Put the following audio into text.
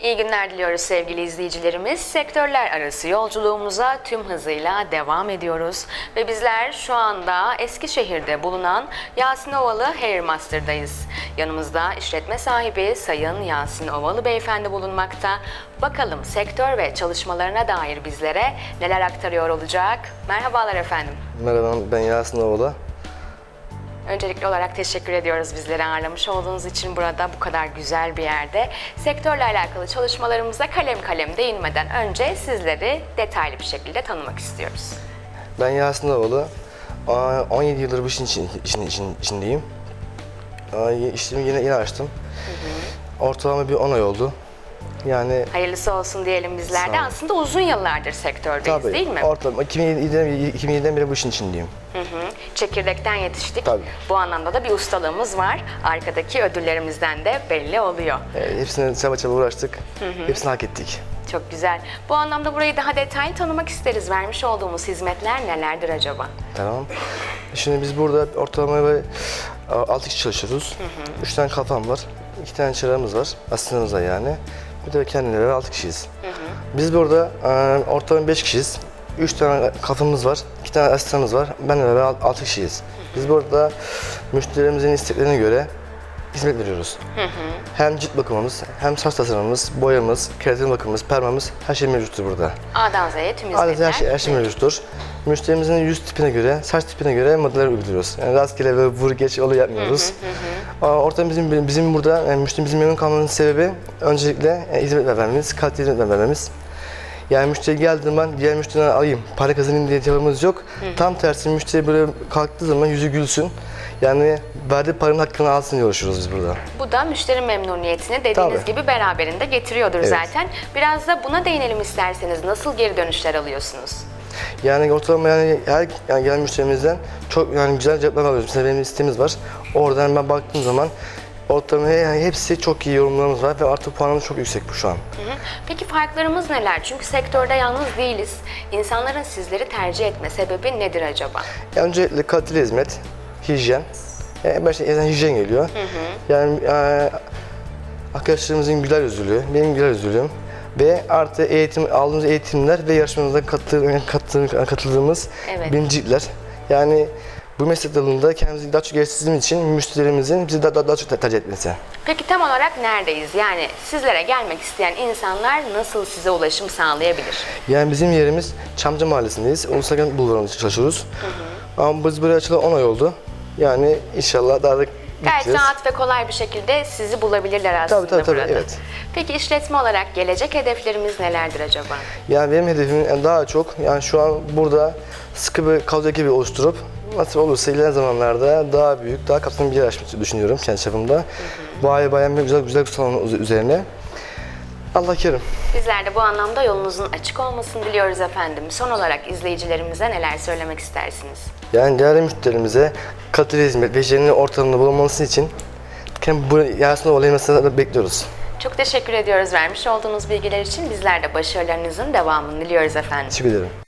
İyi günler diliyoruz sevgili izleyicilerimiz. Sektörler arası yolculuğumuza tüm hızıyla devam ediyoruz. Ve bizler şu anda Eskişehir'de bulunan Yasin Ovalı Hair Master'dayız. Yanımızda işletme sahibi Sayın Yasin Ovalı Beyefendi bulunmakta. Bakalım sektör ve çalışmalarına dair bizlere neler aktarıyor olacak. Merhabalar efendim. Merhaba ben Yasin Ovalı. Öncelikli olarak teşekkür ediyoruz bizleri ağırlamış olduğunuz için burada bu kadar güzel bir yerde. Sektörle alakalı çalışmalarımıza kalem kalem değinmeden önce sizleri detaylı bir şekilde tanımak istiyoruz. Ben Yasin. Aa, 17 yıldır bu işin, için, işin, işin içindeyim. İşimi yine, yine açtım. Ortalama bir 10 ay oldu. Yani Hayırlısı olsun diyelim bizler Sağ de. olun. Aslında uzun yıllardır sektördeyiz tabii değil mi? ortalama 2007'den, beri- 2007'den beri bu işin içindeyim. Hı hı. Çekirdekten yetiştik. Tabii. Bu anlamda da bir ustalığımız var. Arkadaki ödüllerimizden de belli oluyor. Ee, hepsine çaba çaba uğraştık. Hepsini hak ettik. Çok güzel. Bu anlamda burayı daha detaylı tanımak isteriz. Vermiş olduğumuz hizmetler nelerdir acaba? Tamam. Şimdi biz burada ortalama bir 6 kişi çalışıyoruz. 3 tane kafam var. 2 tane çırağımız var. Asistanımız var yani. Bir de kendine beraber 6 kişiyiz. Biz burada e, ortalama 5 kişiyiz. 3 tane kafamız var. 2 tane asistanımız var. Benle beraber 6 kişiyiz. Biz burada müşterilerimizin isteklerine göre hizmet veriyoruz. Hem cilt bakımımız, hem saç tasarımımız, boyamız, keratin bakımımız, permamız her şey mevcuttur burada. A'dan Z'ye tüm hizmetler. Adeta her şey, her şey mevcuttur. Müşterimizin yüz tipine göre, saç tipine göre modeller uyguluyoruz. Yani rastgele ve vur geç olayı yapmıyoruz. Aa, Ortam bizim bizim burada yani müşterimizin memnun kalmanın sebebi öncelikle e, hizmet vermemiz, kaliteli hizmet vermemiz. Yani müşteri geldiği zaman diğer müşteriden alayım, para kazanayım diye cevabımız yok. Tam tersi müşteri böyle kalktığı zaman yüzü gülsün. Yani verdiği paranın hakkını alsın diye uğraşıyoruz biz burada. Bu da müşteri memnuniyetini dediğiniz Tabii. gibi beraberinde getiriyordur Evet. zaten. Biraz da buna değinelim isterseniz. Nasıl geri dönüşler alıyorsunuz? Yani ortalama yani her yani gelen müşterimizden çok yani güzel cevaplar alıyoruz. Mesela benim listemiz var. Oradan ben baktığım zaman yani hepsi çok iyi yorumlarımız var ve artı puanımız çok yüksek bu şu an. Peki farklarımız neler? Çünkü sektörde yalnız değiliz. İnsanların sizleri tercih etme sebebi nedir acaba? Yani öncelikle kaliteli hizmet, hijyen. Yani başta hijyen geliyor. Yani e, arkadaşlarımızın güler yüzlülüğü, benim güler yüzlülüğüm ve artı eğitim aldığımız eğitimler ve yarışmamıza katı- katı- katıldığımız Evet. birincilikler. Yani bu meslek dalında kendimizi daha çok geliştirdiğimiz için müşterimizin bizi daha, daha, daha çok tercih etmesi. Peki tam olarak neredeyiz? Yani sizlere gelmek isteyen insanlar nasıl size ulaşım sağlayabilir? Yani bizim yerimiz Çamcı Mahallesi'ndeyiz. Ulusal Bulvarı'nda çalışıyoruz. Ama biz buraya açılalı 10 ay oldu. Yani inşallah daha da Gayet gideceğiz. rahat ve kolay bir şekilde sizi bulabilirler aslında tabii, tabii, burada. evet. Peki işletme olarak gelecek hedeflerimiz nelerdir acaba? Yani benim hedefim daha çok yani şu an burada sıkı bir kadro ekibi oluşturup nasip olursa ilerleyen zamanlarda daha büyük, daha kapsamlı bir yer açmayı düşünüyorum kendi çapımda. Bu ay bayan bir güzel güzel bir salon üz- üzerine. Allah kerim. Bizler de bu anlamda yolunuzun açık olmasını diliyoruz efendim. Son olarak izleyicilerimize neler söylemek istersiniz? Yani değerli müşterimize kaliteli hizmet ve hijyenin ortamında bulunması için kendi bu Yasin olaymasını bekliyoruz. Çok teşekkür ediyoruz vermiş olduğunuz bilgiler için. Bizler de başarılarınızın devamını diliyoruz efendim. Teşekkür ederim.